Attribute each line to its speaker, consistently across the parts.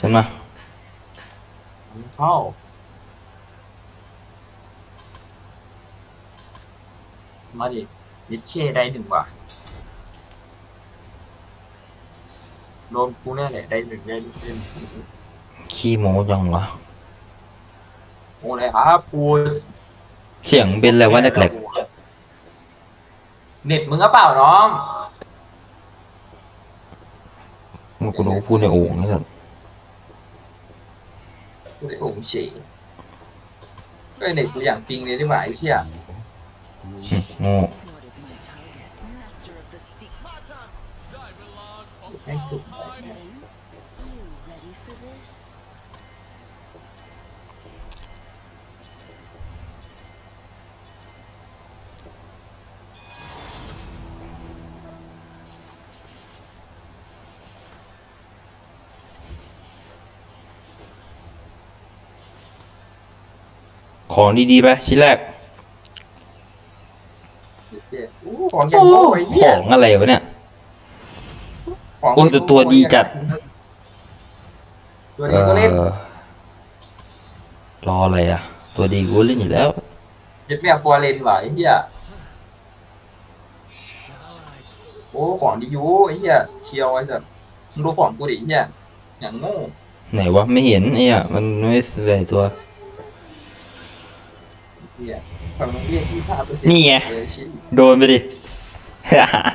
Speaker 1: ฉันมา
Speaker 2: เข้ามาดิยิดเคได้หนึ่งว่ะโดนกูแน่แหละได้หนึ่งได้หนึ่งได้หนึ่ง
Speaker 1: ขี้โม้จังวะ
Speaker 2: โอ้เลยครับกู
Speaker 1: เสียงเป็นอะไรวะแหลก
Speaker 2: เน็ตมึงก็เปล่าน้อง
Speaker 1: ๆมันกูรู้พูดในโอ่งนี่สัส
Speaker 2: ไอ้โอ่งเฉยก็เน็ตกูอย่างปิงเลยดีกว่าไอ้เหี้ย
Speaker 1: หึโง่
Speaker 3: What is my target? Master
Speaker 1: ของดีๆไปชิ้นแรก
Speaker 2: เหี้ยอู้ของอย่างโง่ไอ้
Speaker 1: ข
Speaker 2: เหี้ย
Speaker 1: องอะไรวะเนี่ย
Speaker 2: ของ
Speaker 1: โอ้ยแต่ตัวดีจัด
Speaker 2: ตัว
Speaker 1: เอ
Speaker 2: นี้ก็เล่น
Speaker 1: อรออะไรอะ ตัวดีกูเล่นอยู่แล้ว
Speaker 2: ยึดแม่ฟัวเลนว่ะไอ้เหี้ยโอ้ของดีอยู่ไอ้เหี้ยเคียวไอ้สัสมึงดูของกูดิไอ้เหี้ยอย่างโง่
Speaker 1: ไหนวะไม่เห็นไอ้อะมันไม่ใส่ตัว
Speaker 2: ไอ้ เหี้ยความมึงเรียกที่ห้าเปอร์เซ็นต์
Speaker 1: นี่ไง
Speaker 2: เออชี้
Speaker 1: โดนไปดิ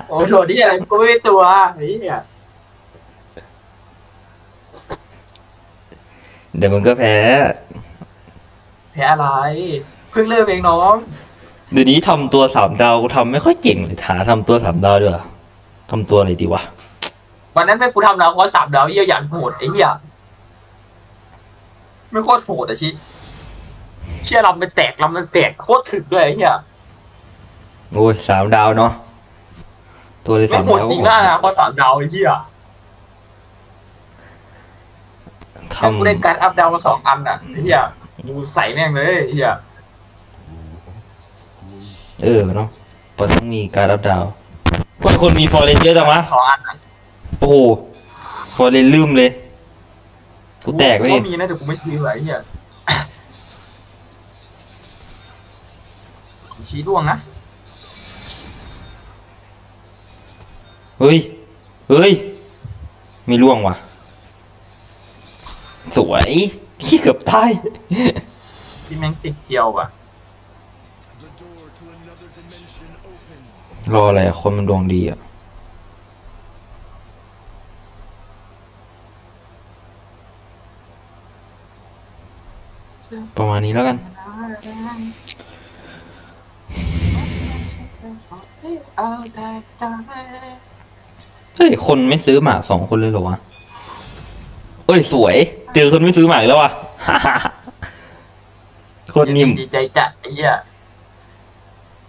Speaker 2: โอ้โหนี่อะไรกูไม่เป็นตัวไอ้เหี้ย
Speaker 1: เดี๋ยวมันก็แพ้
Speaker 2: แพ้อะไรเพิ่งเริ่มเองน้อง
Speaker 1: เดี๋ยวนี้ทำตัวสามดาวกูทำไม่ค่อยเก่งเลยหาทำตัวสามดาวด้วยทำตัวอะไรดีวะ
Speaker 2: วันนั้นแม่งกูทำดาวคอร์สสามดาวเหี้ยอย่างโหดไอ้เหี้ยไม่โคตรโหดอะชิ เชี่ยลำมันแตกลำมันแตกโคตรถึกด้วยไอ้เหี้ย
Speaker 1: โอ้ยสามดาวเนาะตัวเลย
Speaker 2: ไม่
Speaker 1: สาม
Speaker 2: โหด
Speaker 1: ดาว
Speaker 2: จริงนะคอร์สสามดาวไอ้เหี้ย
Speaker 1: ท
Speaker 2: กูได้การอัพดาวมาสองอันอะไอ้เหี้ยกูใส่แม่งเลยไอ้เหี้ยำ
Speaker 1: เออเนาะพอต้องมีการรับดาวว่าคนมีฟอร์เรนเยอะจังวะ
Speaker 2: สองอันอะ
Speaker 1: โอ้โหฟอร์เรนลืมเลย กูแตกเลย
Speaker 2: ก็มีนะแต่กูไม่ซื้อไว้ไอ้เหี้ย ชี้ร่วงนะ
Speaker 1: เฮ้ย เฮ้ยไม่ล่วงว่ะ สวยขี้เกือบตาย
Speaker 2: ที่แม่งติดเกียวอะ
Speaker 1: รออะไรอะคนมันดวงดีอะประมาณนี้แล้วกัน เฮ้ยคนไม่ซื้อหมากสองคนเลยเหรอวะ เอ้ยสวย เจอคนไม่ซื้อหมากอีกแล้ววะโคตรนิ่ม
Speaker 2: ดีใจจัดไอ้เหี้ย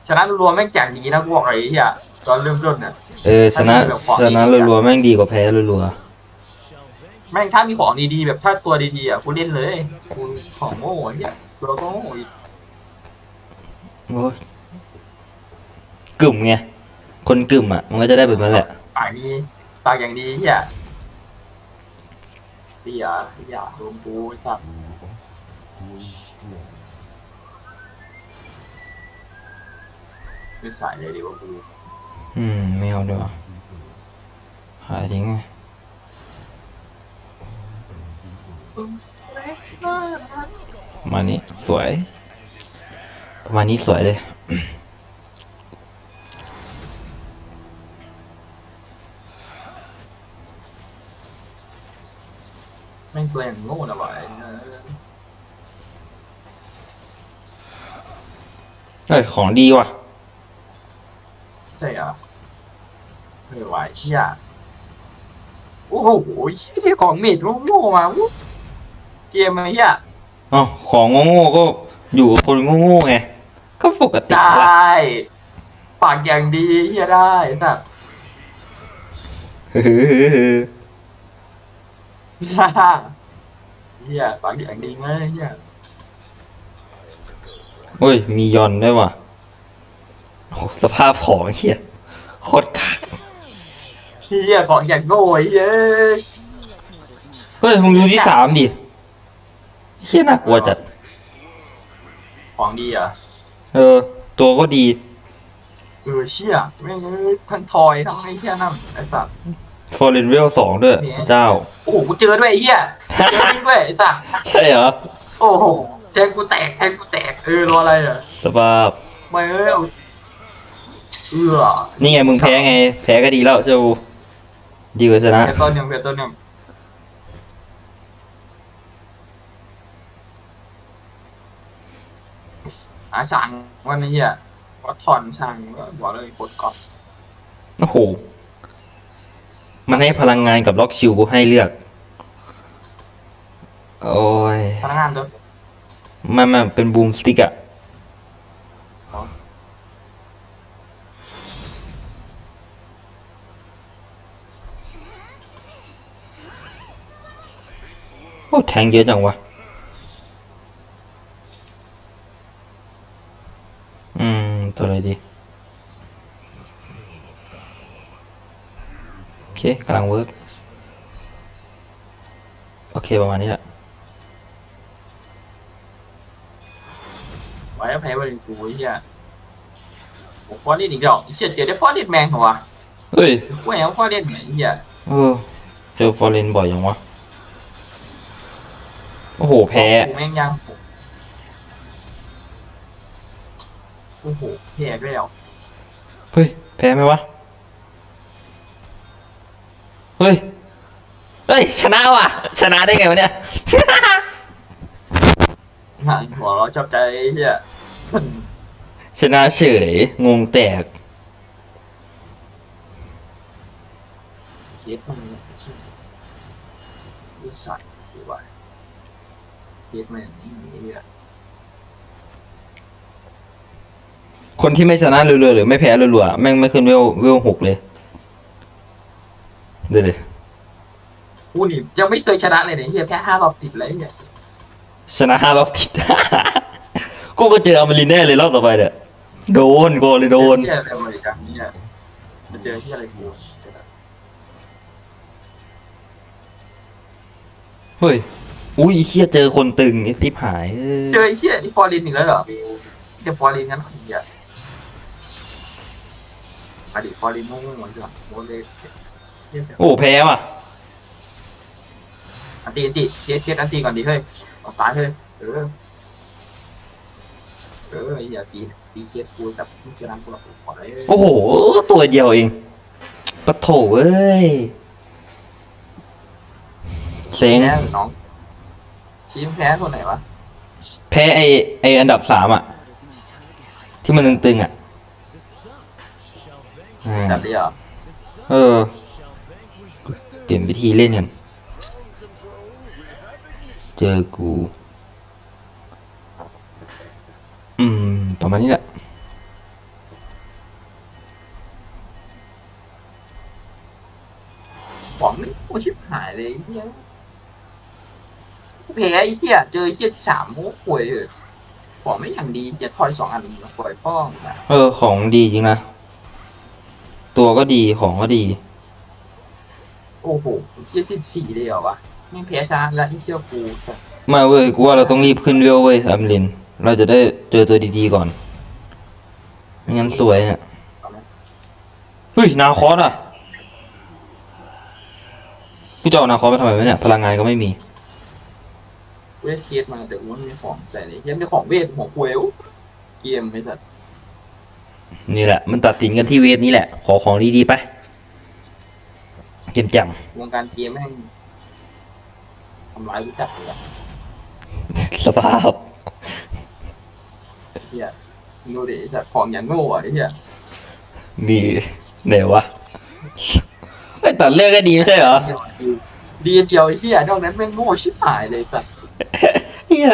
Speaker 2: ชนะรวมแม่งแจกดีนะกูบอกเลยไอ้เหี้ยตอนเริ่มต้นน่ะ
Speaker 1: เออชนะชนะรัวๆแม่งดีกว่าแพ้รัว
Speaker 2: แม่งถ้ามีของดีๆแบบถ้าตัวดีๆอะกูเล่นเลยกูของโง่ไอ้เหี้ยตัวก็โง่อีก
Speaker 1: ๆโอ้ ยกึ่มไงคนกึ่มอะ มันก็จะได้แบบนั้นแหละ
Speaker 2: ปากดีปากอย่างดีไอ้เหี้ยเหี้ยเหี้ยโดนกูไอ้สัตว์เป็นสายเลยดีกว่ากู
Speaker 1: อืมไม่เอาด้วยหายทิ้งไงประมาณนี้สวยประมาณนี้สวยเลย
Speaker 2: ม่งตัวอย่างโง่นะวะไอ้เหี้ย
Speaker 1: เฮ้ยของดีว่ะ
Speaker 2: ใช่เหรอไม่ไหวเชี่ยโอ้โหเชี่ยของเมดโง่ๆมาวุ้เกมไอ้เหี้ย
Speaker 1: อ๋อของโง่ๆก็อยู่กับคนโง่ๆไง ก็ปกติ
Speaker 2: ได
Speaker 1: ว่ะ้
Speaker 2: ปากอย่างดีเหี้ยได้สัตว์
Speaker 1: เฮ้ย
Speaker 2: เหี้ยปากอย่างดีไหมเหี้ย
Speaker 1: โอ้ย มียอนด้วยว่ะโอ้สภาพของเฮียโคตรกัก
Speaker 2: เหี้ยของอย่างโง่ไอ้เหี้ย
Speaker 3: What is my
Speaker 1: ฮ้ยมึงดูที่สามดิเฮียน่ากลัวจัด
Speaker 2: ของดีเหรอะ
Speaker 1: เออ ตัวก็ดี
Speaker 2: เออเชี่ยแม่งเอ้ยทั้งทอยทั้งไอ้เชี่ยนั่นไอ้สัตว์
Speaker 1: ฟอร์เรนเวลสองด้วยพระเจ้า
Speaker 2: โอ้โหกูเจอด้วยไอ้เหี้ยเจอแม่งด้วยไอ้สัตว์
Speaker 1: ใช่เหรอ
Speaker 2: โอ้โหแทงกูแตกแทงกูแตกเออรออะไรอะ
Speaker 1: สภาพ
Speaker 2: ไม่เอ้ยเอาเออ
Speaker 1: นี่ไงมึงแพ้ไง แพ้ก็ดีแล้วเจ้าดีกว่าชนะ
Speaker 2: เพชรต้นหนึ่งเพชรต้นหนึ่งอาช่างวันนี้อะวัดทอนช่างก็บอกเลยโคตรก๊อฟ
Speaker 1: โอ้โห มันให้พลังงานกับล็อกชิวกูให้เลือก โอ้ย
Speaker 2: พนักงานด้วย
Speaker 1: มันมันเป็นบูมสติกอะ
Speaker 2: อ๋อ
Speaker 1: โอ้แทงเยอะจังวะ อืม ตัวอะไรดี โอเค กำลังเวิร์กโอเคประมาณนี้แหละ
Speaker 2: ไว้แพ้ไปเลยกูไอ้เหี้ยผมฟอร์เรนอีกดอกไอ้เชี่ยเจอได้ฟอร์เรนแมงเหรอวะ
Speaker 1: เอ้ย
Speaker 2: กูแหวฟอร์เรนเหมือนไอ้เหี้ย
Speaker 1: เออเจอฟอร์เรนบ่อยยังวะโอ้โหแพ้
Speaker 2: กูแม่งยังโอ้โหแพ้ด้วยแล้ว
Speaker 1: เฮ้ยแพ้ไหมวะ เฮ้ย เฮ้ย ชนะว่ะ ชนะได้ไงวะเนี่ย
Speaker 2: หาหัวเราะชอบใจไอ้เหี้ย
Speaker 1: ชนะเฉย งงแตก
Speaker 2: เคสมันนิสัยดีว่ะเคสมันอย่างนี้ไอ้เหี้ย
Speaker 1: คนที่ไม่ชนะเรือๆหรือไม่แพ้เรือๆแม่งไม่ขึ้นเวลเวลหกเลย เดี๋ยวเลย
Speaker 2: กูนี่ยังไม่เคยชนะเลยเนี่ยไอ้เหี้ยแพ้ห้ารอบติดเลยไอ้เหี้ย
Speaker 1: ชนะห้ารอบติด กูก็เจออเมรินแน่เลยรอบต่อไปเนี่ยโดนกูเลยโดน
Speaker 2: เหี้ยอะไรอเมริกันเนี่ยจะเจอที่อะไรกู
Speaker 1: เฮ้ยอุ้ยไอ้เฮียเจอคนตึงไอ้ทิพหายเอ้ย
Speaker 2: เจอไอ้เหี้ยนี่ฟอร์เรนอีกแล้วเหรอเดี๋ยวฟอร์เรนงั้นไอ้เหี้ยอดีตฟอร์เรนโง่ๆเหมือนกันโมเลเหี้ย
Speaker 1: โอ้แพ้ว่ะ
Speaker 2: อันตีอันตีเคสเคสอันตีก่อนดีเฮ้ยออกตายเฮ้ยเออเออไอ้เหี้ยตีตีเคสกูจับผู้ชนะกูหลับก่อนเลย
Speaker 1: โอ้โห ตัวเดียวเองปะโถเอ้ยเซ็ง
Speaker 2: แพ้หรือน้องชี้มแพ้ตัวไหนวะ
Speaker 1: แพ้ไอไออันดับสามอะ ที่มันตึงๆอะอ่า
Speaker 2: จับดีเหรอ
Speaker 1: เออ เปลี่ยนวิธีเล่นกัน เจอกู อืม ประมาณนี้แหละ
Speaker 2: ของนี่โอ้ชิบหายเลยไอ้เหี้ยแพ้ไอ้เหี้ยเจอไอ้เหี้ยที่สามโอ้ป่วยเลยของไม่อย่างดีเหี้ยทอยสองอันป่วยป้องนะ
Speaker 1: เออ ของดีจริงนะ ตัวก็ดีของก็ดี
Speaker 2: โอ้โหไอ้เหี้ยสิบสี่เลยเหรอวะไม่แพ้ชนะแล้วไอ้เหี้ยกูสัส
Speaker 1: มาเว้ยกูว่าเราต้องรีบขึ้นเวลเว้ยอัมลิน เราจะได้เจอตัวดีๆก่อนไม่งั้นสวยเนี่ยเฮ้ยนาคอสอะกูจะเอานาคอสไปทำไมวะเนี่ยพลังงานก็ไม่มี
Speaker 2: กูได้เคสมาแต่กูไม่มีของใส่เลยเหี้ยังมีของเวทของกูเอวเกมไอ้สัส
Speaker 1: นี่แหละ มันตัดสินกันที่เวฟนี้แหละ ขอของดีๆไปเจมจัง
Speaker 2: วงการเกมแม่งทำร้ายรู้จักเลยอะ
Speaker 1: สภาพ
Speaker 2: ไอ้เหี้ยดูดิไอ้สัสของอย่างโง่อะไอ้เหี้ย
Speaker 1: มีไหนวะไอ้ยตัดเลือกก็ดีไม่ใช่เหรอ
Speaker 2: ดีเดียวไอ้เหี้ยนอกนั้นแม่งโง่ชิบหายเลยสัส
Speaker 1: เฮีย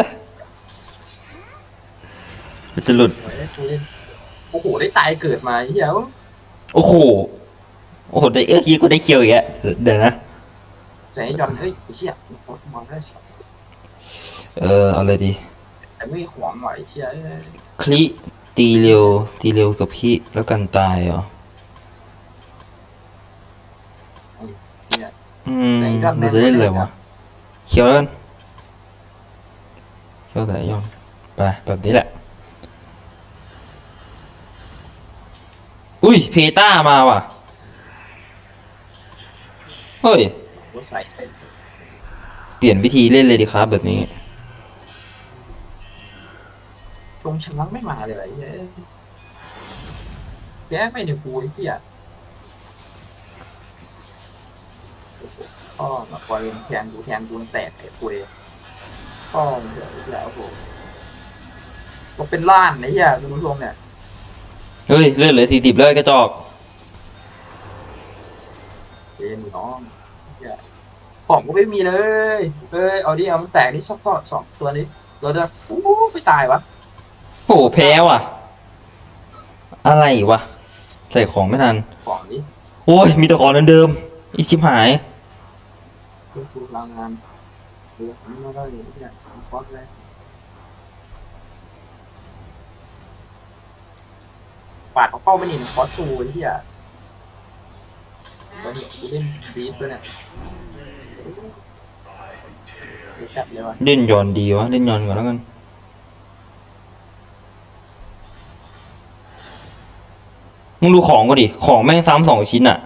Speaker 1: มันจะหลุด
Speaker 2: โอ้โหได้ตายเกิดมาไอ้เหี้ย
Speaker 1: โอ้โห โอ้โหได้เอื้อกี้กูได้เคียวอีกแล้วเดี๋ยวนะ
Speaker 2: ใส่ไอ้ยอนเอ้ยไอ้เหี้ยโคตรมองได้สัส
Speaker 1: เออเอาเลยดี
Speaker 2: แต่ไม่มีของหน่อยไอ้เหี้ยเอ้ย
Speaker 1: คลิตีเร็วตีเร็วกับพี่แล้วกันตายเหรอ
Speaker 2: เนี่ย
Speaker 1: อืมมันจะเล่นอะไรวะเขียวแล้วกันเขียวแต่ยอมไปแบบนี้แหละ อุ้ยเพต้ามาว่ะ เฮ้ย
Speaker 2: กูใส่
Speaker 1: เปลี่ยนวิธีเล่นเลยดีครับ แบบนี้
Speaker 2: ตรงฉันลังไม่มาเลยไอ้เหี้ยแกไม่เดี๋ยวกูไอ้เหี้ยพ่อมาคอยแทนกูแทนกูแตกไอ้คุยพ่อมึงเดี๋ยวไอ้เหี้ยโอ้โหก็เป็นล้านไอ้เหี้ยคุณผู้ชมเนี่ย
Speaker 1: เฮ้ย เลื่อนเหลือสี่สิบเลยกระจอก
Speaker 2: เกมน้องเหี้ยของก็ไม่มีเลยเอ้ย เอาดิเอามันแตกนี่สักก็สองตัวนี้ตัวเดียวอู้ไม่ตายวะ
Speaker 1: โอ้โหแพ้ว่ะ อะไรวะ ใส่ของไม่ทัน
Speaker 2: ของนี้
Speaker 1: โอ้ย มีแต่ของเดิมๆอีชิบหาย
Speaker 2: เพื่อกูพลังงานเดี๋ยวมันไม่ได้เลยเนี่ยฟอสเลยปาดเขาเข้าไปนี่ฟอสซูไอ้เหี้ย ตอนนี้กูเล่นบีทด้วยเนี่ยเดี๋ยวจัดเลยว่ะ
Speaker 1: เล่นย้อนดีวะเล่นย้อนก่อนแล้วกันมึงดูของก็ดิ ของแม่งซ้ำสองชิ้นอะ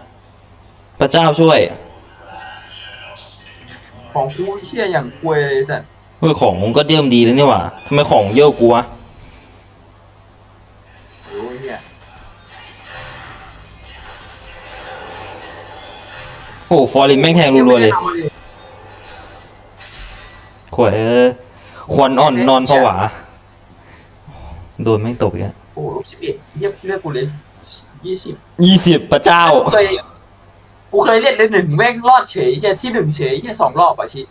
Speaker 1: พระเจ้าช่วย
Speaker 2: ของกูเชี่ยอย่างกวยเลยแต่
Speaker 1: เฮ้ยของมึงก็เดิมดีแล้วนี่หว่าทำไมของเยอะกูวะ หฟอร์ลินแม่งแทงรัวๆเลยขวดเออควันอ่อนนอนผวาโดนแม่งตกอีกอะ
Speaker 2: โอ้โหสิบเอ็ดเยี่ยเลือกกูเลยยี่สิบ
Speaker 1: ยี่สิบพระเจ้า
Speaker 2: กูเคยกูเคยเล่นเลยหนึ่งแม่งรอดเฉยแค่ที่หนึ่งเฉยแค่สองรอบอะชิ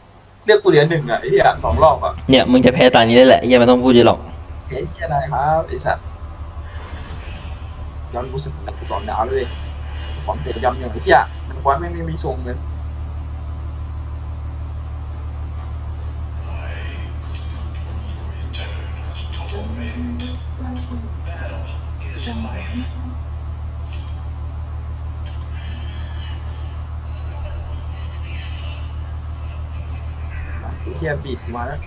Speaker 2: เลือกกูเหลือหนึ่งอะไอ้เหี้ยสองรอบอะ
Speaker 1: เนี่ยมึงจะแพ้ตานี้ได้แหละอย่าไม่ต้องพูดเยอะหรอก
Speaker 2: ไอ้เหี้ยอะไรครับไอ้สัตว์ย้อนกูสกสอนดาวเลย ของเสียยำอย่างไอ้เหี้ยมันควันไม่ไม่มีทรงเลยไอ้เหี้ยบีดมาแล้ว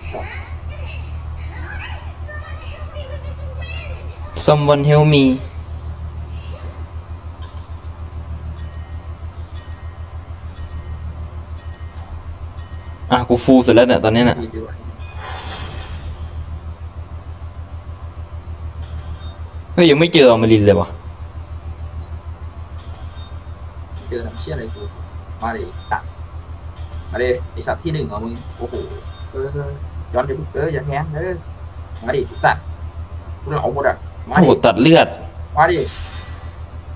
Speaker 1: someone help me กูฟูลสุดแล้วเนี่ยตอนนี้เนี่ย
Speaker 2: บีดดีกว่า
Speaker 1: เฮ้ยยังไม่เจออมรินทร์เลยวะ
Speaker 2: เจอทำเชี่ยอะไรกูมาดิตัดมาดิไอสัตว์ที่หนึ่งของมึงโอ้โหเออเออย้อนไปเอออย่าแทงเออมาดิไอ้สัตว์กูเหลาหมดอะมา
Speaker 1: โอ้โห
Speaker 2: ดิ
Speaker 1: ตัดเลือด
Speaker 2: มาดิ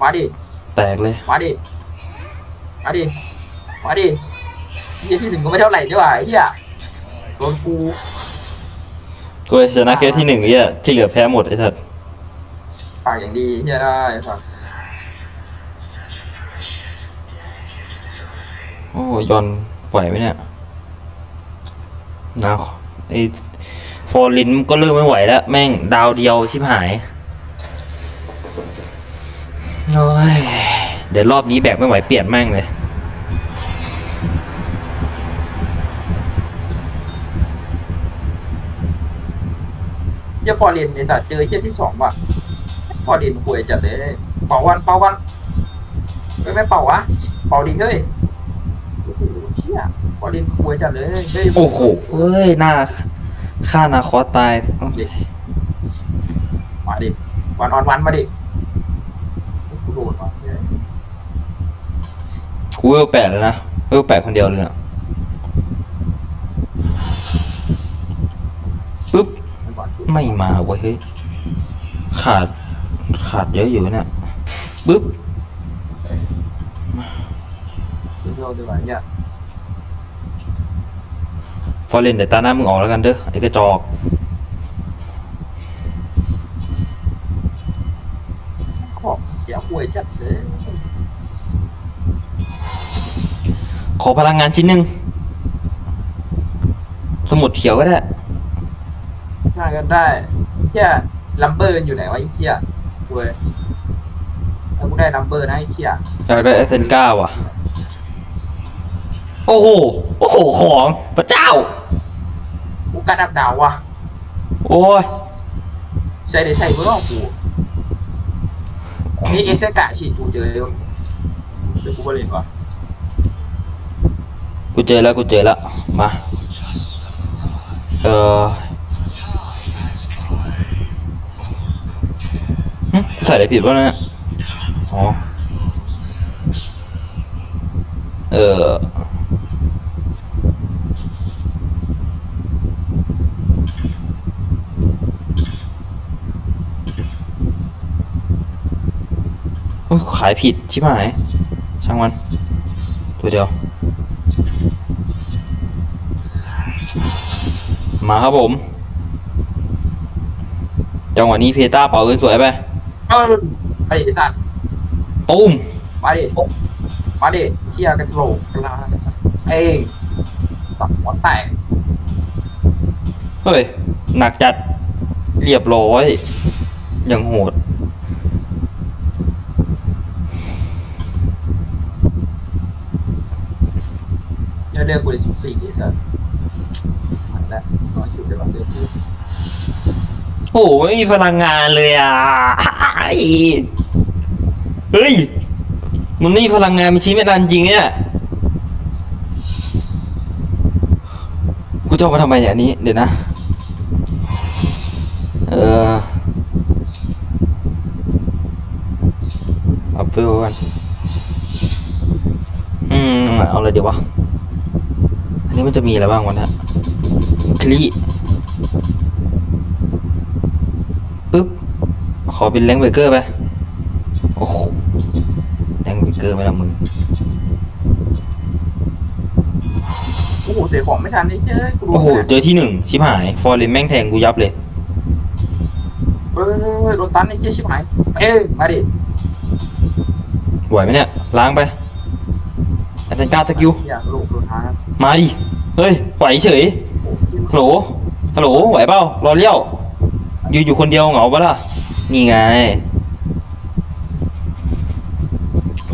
Speaker 2: มาดิ
Speaker 1: แตกเลย
Speaker 2: มาดิมาดิมาดิ เหี้ยที่หนึ่งก็ไม่เท่าไหร่ด้วยว่ะไอ้เหี้ยโดนกู
Speaker 1: กูชนะแค่ที่หนึ่งไอ้เหี้ยที่เหลือแพ้หมดไอ้สัส
Speaker 2: ปากอย่างดีเหี้ยได้ไอ้สัตว์
Speaker 1: โอ้ยอนไหวไหมเนี่ยนาไอ้ฟอร์ลินก็เริ่มไม่ไหวแล้ว แม่งดาวเดียวชิบหายโอ้ยเดี๋ยวรอบนี้แบกไม่ไหวเปลี่ยนแม่งเลย
Speaker 2: เหี้ยฟอร์เรนไอ้สัตว์เจอเหี้ยที่สองว่ะฟอร์เรนป่วยจัดเลยเป่าวันเป่าวันเฮ้ยไม่เป่าวะเป่าดิเฮ้ยโอ้โหเชี่ยฟอร์เรนป่วยจัดเลยเฮ้ย
Speaker 1: โอ้โหเอ้ยหน้าฆ่านาคอสตาย
Speaker 2: มาดิวันออนวันมาดิกูโดนว่ะเหี้ย
Speaker 1: กูเวลแปดแล้วนะเวลแปดคนเดียวเลยนะปึ๊บ
Speaker 2: ไม่ก่อน
Speaker 1: ไม่มาเว้ยเฮ้ยขาดขาดเยอะอยู่เนี่ยปึ๊บ
Speaker 2: กูโดนด้วยว่ะเนี่ย
Speaker 1: ฟอร์เรนเดี๋ยวตาหน้ามึงออกแล้วกันเด้อไอ้กระจอก
Speaker 2: ขอบเสียป่วยจัดเลย
Speaker 1: ขอพลังงานชิ้นหนึ่งสมุดเขียวก็ได้
Speaker 2: ง่ายกันได้เชี่ยลัมเบอร์อยู่ไหนวะไอ้เชี่ยป่วยถ้ากูได้ลัมเบอร์นะไอ้เชี่ย
Speaker 1: อยากได้เอเซนก้าว่ะ โอ้โห โอ้โห ของพระเจ้า
Speaker 2: กูการดับดาวว่ะ
Speaker 1: โอ้ย
Speaker 2: ใช่ได้ใช่เมื่อวานกูนี่เอเซกะฉีดกูเจอเร็วเดี๋ยวกูไปเล่นก่อน
Speaker 1: กูเจอแล้วกูเจอแล้ว มา เออ ใส่อะไรผิดวะเนี่ยอ๋อ เออ โอ้ยขายผิด ชิบหาย ช่างมัน ตัวเดียว มาครับผม จังหวะนี้เพต้าเป่าสวยๆไป
Speaker 2: เออมาดิไอ้สัตว์
Speaker 1: ตุ้ม
Speaker 2: มาดิมาดิเที่ยกันโหลกกลาไอ้สัตว์เอ้ยตับหัวแตก
Speaker 1: เฮ้ย หนักจัดเรียบร้อยอย่างโหด
Speaker 2: เดี๋ยวเรียกกูเลยสิบสี่ไอ้สัตว์มาแล้วนอนอยู่เดี๋ยวเราเรียกกู
Speaker 1: โอ้โหไม่มีพลังงานเลยอะ เฮ้ย มันไม่พลังงานมันชี้ไม่ทันจริงเนี่ย กูจะเอามาทำไมเนี่ยอันนี้ เดี๋ยวนะ เออเอาไปกันอืม เอาอะไรเดี๋ยววะ อันนี้มันจะมีอะไรบ้างวะเนี่ยคลีปึ๊บ ข อเป็นแรงเบเกอร์ไป โอ้โหแรงเบเกอร์ไหมล่ะมึง
Speaker 2: โอ้โหเสียของไม่ทันไอ้เจ้ยกู
Speaker 1: โอ้โห
Speaker 2: นะ
Speaker 1: เจอที่หนึ่งชิบหาย ฟอร์เรนแม่งแทงกูยับเลย
Speaker 2: เฮ้ยโดนตันไอ้เชี่ยชิบหาย เอ้ยมาดิ
Speaker 1: ไหวไหมเนี่ย ล้างไป อาจารย์กล้าสกิล
Speaker 2: อยากโหลกโดนท้า
Speaker 1: มาดิ เฮ้ย ไหวเฉย
Speaker 2: โอ้โหชิบ
Speaker 1: ฮัลโหล ฮัลโหล ไหวเปล่ารอเลี้ยว ยืนอยู่คนเดียวเหงาปะล่ะ นี่ไง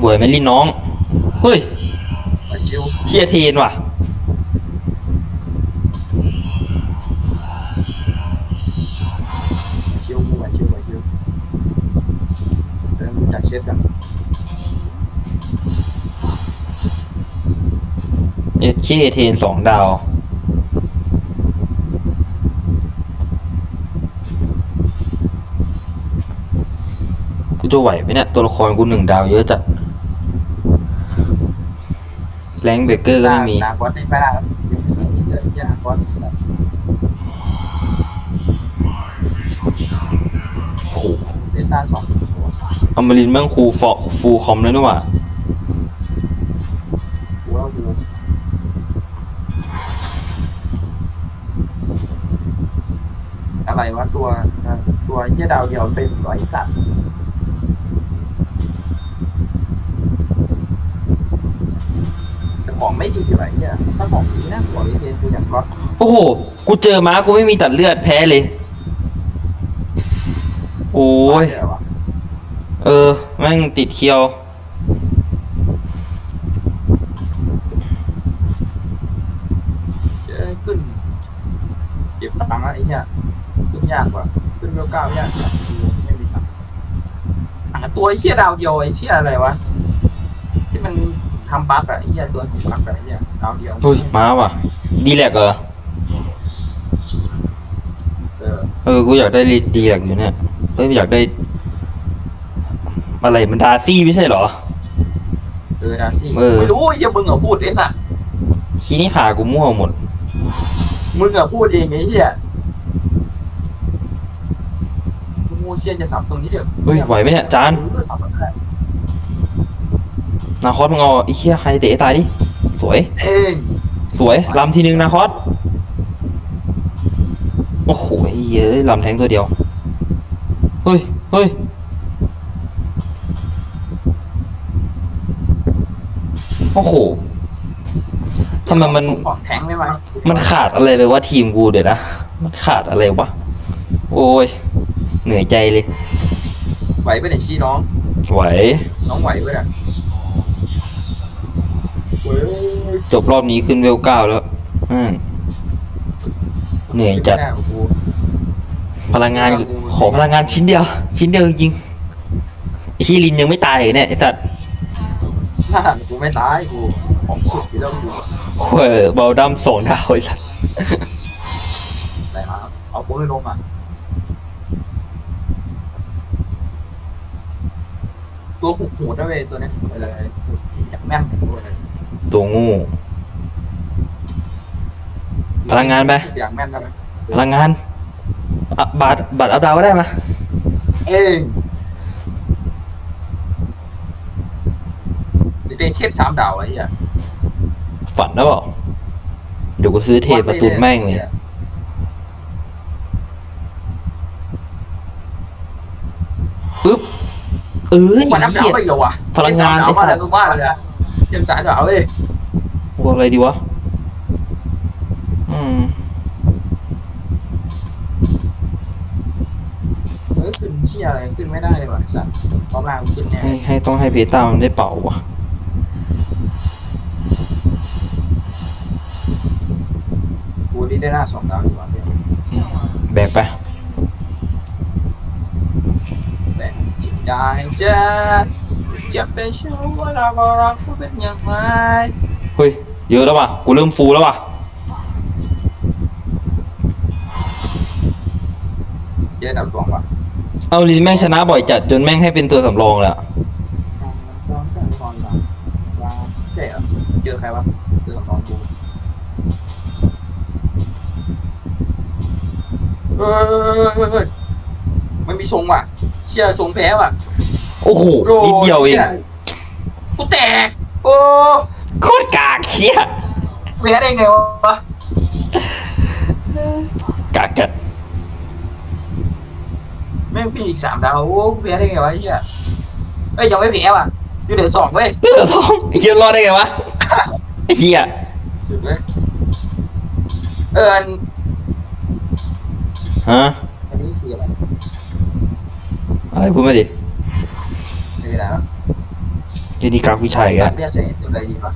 Speaker 1: บวยไหม่ลินน้อง เฮ้ย
Speaker 2: ไปชิว
Speaker 1: เชียเทนว่ะ
Speaker 2: ชิวกูไปชิวไปชิวเริ่มจากเช็ดกัน
Speaker 1: เอ็ดเชียเทนสองดาว กู จะไหวไหมเนี่ย ตัวละครกูหนึ่งดาวเยอะจัด แรงเบเกอร์ก็ไม่มี
Speaker 2: นาคอสไม่ได้เจอยาคอส
Speaker 1: โอ้โห
Speaker 2: เบต้าสอง
Speaker 1: อมรินทร์แม่งคูฟอฟูลคอมเลยนี่หว่า
Speaker 2: กูว่ากูอะไรวะตัว ตัวเยี่ยดาวเดียวเป็นร้อยสัตว์แต่ ของไม่ดีอะไรเนี่ยถ้าของดีนะหัววิเทนกูอย่างก็
Speaker 1: โอ้โห กูเจอม้ากูไม่มีตัดเลือดแพ้เลย โอ้ย
Speaker 2: เดี๋วอะ
Speaker 1: เออ แม่งติดเคียว
Speaker 2: เจ๊ขึ้น เก็บตังค์อะไอ้เหี้ยขึ้นยากกว่า ขึ้นเวลเก้ายากกว่ากูไม่มีตังค์หาตัวไอ้เชี่ยดาวเดียวไอ้เชี่ยอะไรวะที่มัน ทำบั๊กอะไอ้เหี้ยตัวของบั๊กอะไอ้เหี้ยดาวเดียว
Speaker 1: เฮ้ยม้าว่ะ ดีแลกเหรอ
Speaker 2: เออ
Speaker 1: เออ กูอยากได้ดีแลกอยู่เนี่ยเฮ้ยอยากได้ อะไรมันดาซี่ไม่ใช่เหรอ
Speaker 2: เออดาซี่
Speaker 1: เออ
Speaker 2: ไม่รู้ไอ้เหี้ยมึงอะพูดไอ้สัส
Speaker 1: ทีนี้ผ่ากูมั่วหมด
Speaker 2: มึงอะพูดเองไอ้เหี้ยมูเชียนจะสับตรงนี้เถอะ
Speaker 1: เฮ้ยไหวไหมเนี่ยจาน
Speaker 2: เออสับแบบนั้นแหละ
Speaker 1: นาคอสมึงเอาไอ้เหี้ยไฮเตะให้ตายดิ สวย
Speaker 2: เอง
Speaker 1: สวยลำทีนึงนาคอสโอ้โหไอ้เหี้ยอะลำแทงตัวเดียว เฮ้ย เฮ้ย โอ้โหทำไมมัน
Speaker 2: ของแทงได้ไหม
Speaker 1: มันขาดอะไรไปวะทีมกูเดี๋ยวนะ มันขาดอะไรวะ โอ้ย เหนื่อยใจเลย
Speaker 2: ไหวไปไหนชี้น้อง
Speaker 1: ไหว
Speaker 2: น้องไหวไปไหนเว้ย
Speaker 1: จบรอบนี้ขึ้นเวลเก้าแล้วอืมเหนื่อยจัด
Speaker 2: ไม่ไของกู
Speaker 1: พลังงานขอพลังงานชิ้นเดียว ชิ้นเดียวจริงๆไอ้ที่ลินยังไม่ตายเลยเนี่ยไอ้สัตว์
Speaker 2: หน้ากูไม่ตายกูของสุดที่แล้วกู
Speaker 1: โอ้ยเบาดัมสองดาวไอ้สัตว์
Speaker 2: ไหนมาเอากูให้ลงอะตัวหุบหูได้เว้ยตัวเนี้ยอะไรอยากแม่นตัวเลย
Speaker 1: ตัวงูพลังงานไป
Speaker 2: อยากแม่นได้ไหม
Speaker 1: พลังงานอะบัตรบัตรอัพดาวก็ได้มา
Speaker 2: เองนี่เป็นเทพสามดาวไอ้เหี้ย
Speaker 1: ฝันแล้วเปล่าเดี๋ยวกูซื้อเทปประตูแม่งเลยปึ๊บเออ
Speaker 2: วันน้ำดา
Speaker 1: เหี้
Speaker 2: วยไปเหรอวะ
Speaker 1: พลังงาน
Speaker 2: เทพสมดาว
Speaker 1: ไอ้สั
Speaker 2: อะไร
Speaker 1: ตว์
Speaker 2: กูว่าเลยอะ เทพสามดาวเว้ย
Speaker 1: พวกอะไรดีวะ อืม
Speaker 2: เฮ้ยขึ้นเชี่ยอะไรขึ้นไม่ได้เลยว่ะไอ้สัตว์พร้อมล่างขึ้นแน่
Speaker 1: ให้ให้ต้องให้เพต้ามันได้เป่าวะ
Speaker 2: กูนี่ได้หน้าสองดาวดีกว่าเนี่ย
Speaker 1: แบกไป
Speaker 2: แต่จิตใจจะ จะเป็นชั่วเราก็รักกูเป็นอย่างไร
Speaker 1: เฮ้ยเยอะแล้วว่ะกูเริ่มฟูแล้วว่ะ
Speaker 2: เจอดับสองว่ะ
Speaker 1: เอาลินแม่งชนะบ่อยจัดจนแม่งให้เป็นตัวสำรองแล้ว
Speaker 2: ใช่เหรอเจอใครวะเจอสำรองกูเฮ้ยเฮ้ยเฮ้ยมันมีทรงว่ะ เชี่ยทรงแพ้ว่ะ
Speaker 1: โอ้โหนิดเดียวเอง
Speaker 2: กูแตก โอ้
Speaker 1: โคตรกากเคี้ย
Speaker 2: แพ้ได้ไงวะ
Speaker 1: กากจัด
Speaker 2: แม่งพี่อีกสามดาวโอ้กูแพ้ได้ไงวะไอ้เหี้ยเฮ้ยยังไม่แพ้ว่ะอยู่เดี๋ยวสองเว้ย
Speaker 1: เลือดท้องไอ้เหี้ยรอดได้ไงวะไอ้เหี้ย
Speaker 2: สุดเลยเอออัน
Speaker 1: ฮะ
Speaker 2: อันนี้คืออะไร
Speaker 1: อะไรพูดมาดิ
Speaker 2: ไม่เป็นไรแล้ว
Speaker 1: เจนี่กากวิชัยแก
Speaker 2: ตัดเลือดใส่ตัวอะไรดีวะ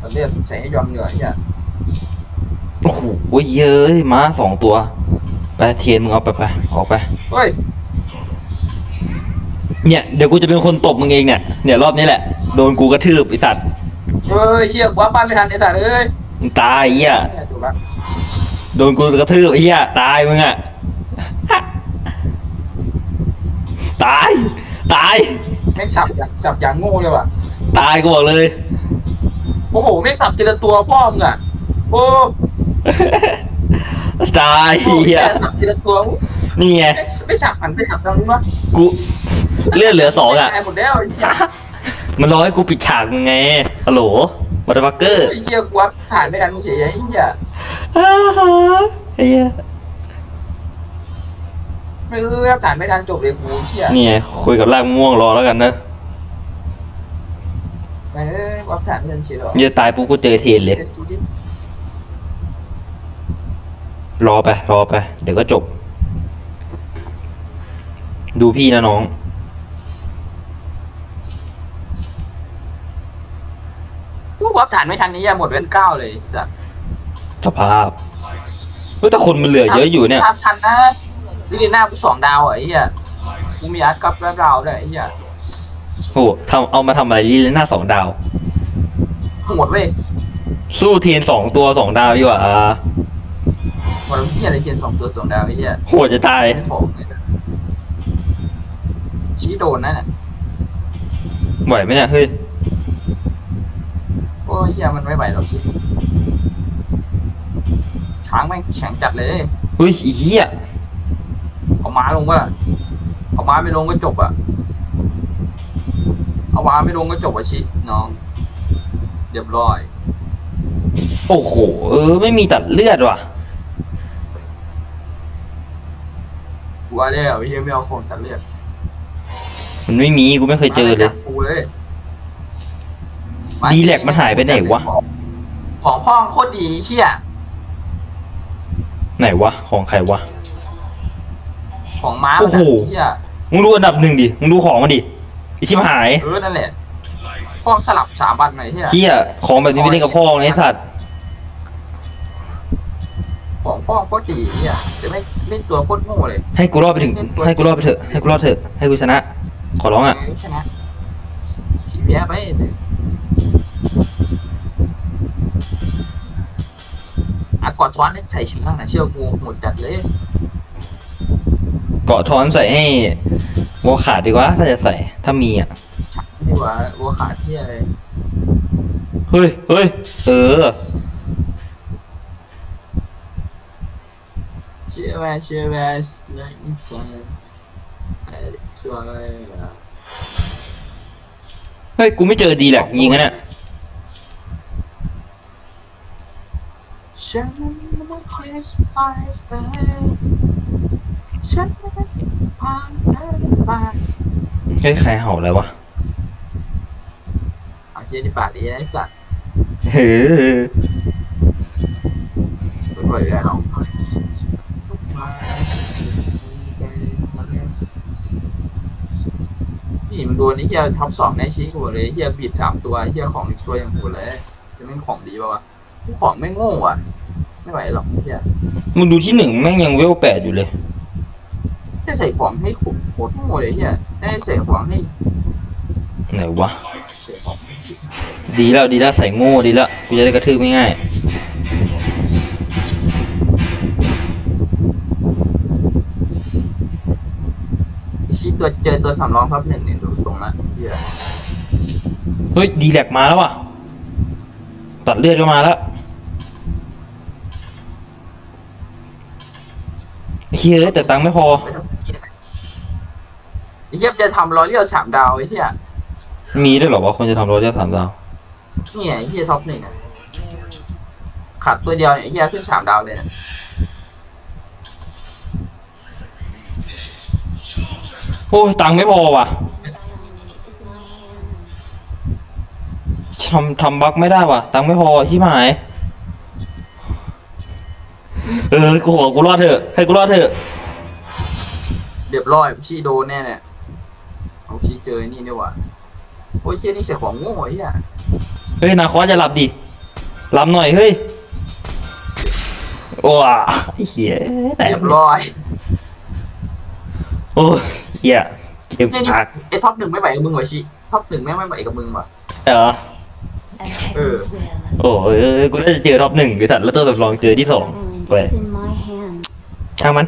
Speaker 2: ตัดเลือดใส่ให้ยอมเหนื่อยอะ
Speaker 1: โอ้โหเยอะมาสองตัว ไปเทียนมึงเอาไปไปออกไป
Speaker 2: เฮ้ย
Speaker 1: เนี่ยเดี๋ยวกูจะเป็นคนตบมึงเองเนี่ยเนี่ยรอบนี้แหละโดนกูกระทืบไอ้สัตว์
Speaker 2: เฮ้ยเชี่ยกว่าป้านไม่ทันไอ้สัตว์เอ้ย
Speaker 1: มึงตายไอ้เหี้ย
Speaker 2: แม่ถูกละ
Speaker 1: โดนกูกระทืบไอ้เหี้ยตายมึงอะ ตาย ตาย
Speaker 2: แม่งสับอย่างสับอย่างโง่เลยว่ะ
Speaker 1: ตายกูบอกเลย
Speaker 2: โอ้โหแม่งสับทีละตัวพ่อมึงอะโอ้
Speaker 1: ตาย
Speaker 2: โห
Speaker 1: เหี้ย
Speaker 2: แม่งสับทีละตัว
Speaker 1: นี่ไง
Speaker 2: แม่งไม่สับหันไปสับทางนู้นวะ
Speaker 1: กูเลือดเหลือสองอะ
Speaker 2: ตายหมดแล้วไอ้เหี้ย
Speaker 1: มันรอให้กูปิดฉากมึงไงฮัลโหลวัตฟักเกอร์
Speaker 2: ไอ้เหี้ยกว่าถ่ายไม่ทันเฉยไอ้เหี้ย
Speaker 1: ไอ้เหี้ย
Speaker 2: ไม่เออถ่ายไม่ทันจบเลยกูเหี้ย
Speaker 1: นี่ไงคุยกับลากม่วงรอแล้วกันนะ
Speaker 2: เอ้ยกว่าถ่ายไม่ทันเฉ
Speaker 1: ลี่ยตายปุ๊บกูเจอเทนเลย รอไป รอไป เดี๋ยวก็จบ ดูพี่นะน้อง
Speaker 2: กูว่าถ่ายไม่ทันนี่ยังหมดเว้นเก้าเลยสัส
Speaker 1: สภาพเฮ้ยแต่คนมันเหลือเยอะอยู่เนี่ย
Speaker 2: ทันนะ ลิลิน่ากูสองดาวอะไอ้เหี้ยกูมีอาร์ตกับแล้วดาวด้วยไอ้เหี้ย
Speaker 1: โอ้โหทำเอามาทำอะไรลีเลน่าสองดาว
Speaker 2: หมดเว้ย
Speaker 1: สู้เทียนสองตัวสองดาวดีกว่าอ่า
Speaker 2: หมดแล้วเหี้ยอะไรเทียนสองตัวสองดาวไอ้เหี้ย
Speaker 1: โหดจะตาย
Speaker 2: ไม่ผมเลยนะชี้โดนนั่นน่ะ
Speaker 1: ไหวไหมเนี่ยเฮ้ย
Speaker 2: โอ้ยเหี้ยมันไม่ไหวหรอกชี้ช้างแม่งแข็งจัดเลย
Speaker 1: เฮ้ยอีเหี้ย
Speaker 2: เอา ม้าลงก็เอาม้าไม่ลงก็จบอะเอาม้าไม่ลงก็จบอะชิน้องเรียบร้อย
Speaker 1: โอ้โห เออ ไม่มีตัดเลือดว่ะ
Speaker 2: กูว่าแล้วไอ้เหี้ยไม่เอาของตัดเลือด
Speaker 1: มันไม่มีกูไม่เคยเจอเลย
Speaker 2: ฟูเลย
Speaker 1: ดีแลกมันหายไปไหนวะ
Speaker 2: ของพ่องโคตรดีเชี่ย
Speaker 1: ไหนวะ ของใครวะ
Speaker 2: ของม้า
Speaker 1: โอ้โห
Speaker 2: เชี่ย
Speaker 1: มึงดูอันดับหนึ่งดิมึงดูของมันดิไอชิบหาย
Speaker 2: เออนั่นแหละพ่อสลับสามวันหน่อยที่
Speaker 1: เฮียของแบบนี้ไม่เล่นกับพ่อไงไอ้สัตว์
Speaker 2: ของพ่อโคตรดีเนี่ยจะไม่เล่นตัวโคตรโง่เลย
Speaker 1: ให้กูรอดไปถึง ให้กูรอดไปเถอะให้กูรอดเถอะให้กูชนะ ขอร้องอะ
Speaker 2: ชนะแพ้ไปอะกอดท้อนได้ใส่ชิ้นนั่งนะเชื่อกูหมดจัดเลย
Speaker 1: เกาะท้อนใส่ให้วัวขาดดีกว่า ถ้าจะใส่ถ้ามีอะ
Speaker 2: ชักดีกว่าวัวขาดที่อะไร
Speaker 1: เฮ้ยเฮ้ยเออ
Speaker 2: เชื่อไหมเชื่อไหมนั่นใช่ไอ้ช่วย
Speaker 1: เฮ้ยกูไม่เจอดีแหละยิงกันเนี่ย
Speaker 2: ฉันไม่เคยไปไป ฉันไม่ได้ผ่านไป
Speaker 1: เฮ้ยใครเห่าอะไรวะ
Speaker 2: เอาเยี่ยที่ปากดีไอ้สัตว์
Speaker 1: เฮ้ย
Speaker 2: ไม่ค่อยได้หรอกนี่มันโดนไอ้เหี้ยท็อปสองในชี้กูเลยเหี้ยบีดสามตัวเหี้ยของอีกตัวอย่างหูเลยจะไม่งของดีป่าวะของไม่โง่อะ ไม่ไหวหรอกเหี้ย
Speaker 1: มึงดูที่หนึ่งแม่งยังเวลแปดอยู่เลย
Speaker 2: จะใส่ของให้ขุมโคตรโง่เลยเหี้ยได้ใส่ของให้
Speaker 1: ไหนวะ
Speaker 2: ใส่ของ
Speaker 1: ดีแล้วดีแล้วใส่โง่ดีแล้วกูจะได้กระทืบไม่ง่าย
Speaker 2: ไอ้ชี้ตัวเจอตัวสำรองพับหนึ่งเนี่ยดูทรงละเหี้ย
Speaker 1: เฮ้ยดีแลกมาแล้วว่ะ ตัดเลือดก็มาแล้วเฮ้ยแต่ตังค์ไม่พอ
Speaker 2: ไม่ต้องเหี้ยไอ้ เหี้ยจะทำร้อยเรียวสามดาวไอ้เหี้ย
Speaker 1: มีด้วยเหรอว่าคนจะทำรถยอดสามดาว
Speaker 2: เนี่ยไอ้เหี้ยท็อปหนึ่งอะขาดตัวเดียวเนี่ยไอ้เหี้ยขึ้นสามดาวเลยนะ
Speaker 1: โอ้ยตังค์ไม่พอว่ะทำทำบั๊กไม่ได้ว่ะ ตังค์ไม่พอชิบหาย เออ กูขอกูรอดเถอะ ให้กูรอดเถอะ
Speaker 2: เรียบร้อยชี้โดนแน่เนี่ย เอาชี้เจอไอ้นี่เนี่ยว่ะโอ้ยเชี่ยนี่เสียของโง่ไอ้เหี้ย
Speaker 1: เฮ้ยนาคอสจะหลับดิหลับหน่อยเฮ้ยว้าไอ้เหี้ยแต่
Speaker 2: เรียบร้อย
Speaker 1: โอ้ยเหี้ยเกม
Speaker 2: เนี่ยนี่
Speaker 1: ปาก
Speaker 2: ไอ้ท็อปหนึ่งไม่ไหวกับมึงว่ะชี้ท็อปหนึ่งแม่งไม่ไหวกับมึงว่ะ
Speaker 1: เหรอ
Speaker 3: At heaven's will.
Speaker 1: โอ้ยเอ้ยกูน่าจะเจอท็อปหนึ่งไอ้สัตว์แล้วตัวสำรองเจอที่สอง
Speaker 3: Ireland
Speaker 1: Wait.
Speaker 3: is in my hands.
Speaker 1: ช่างมัน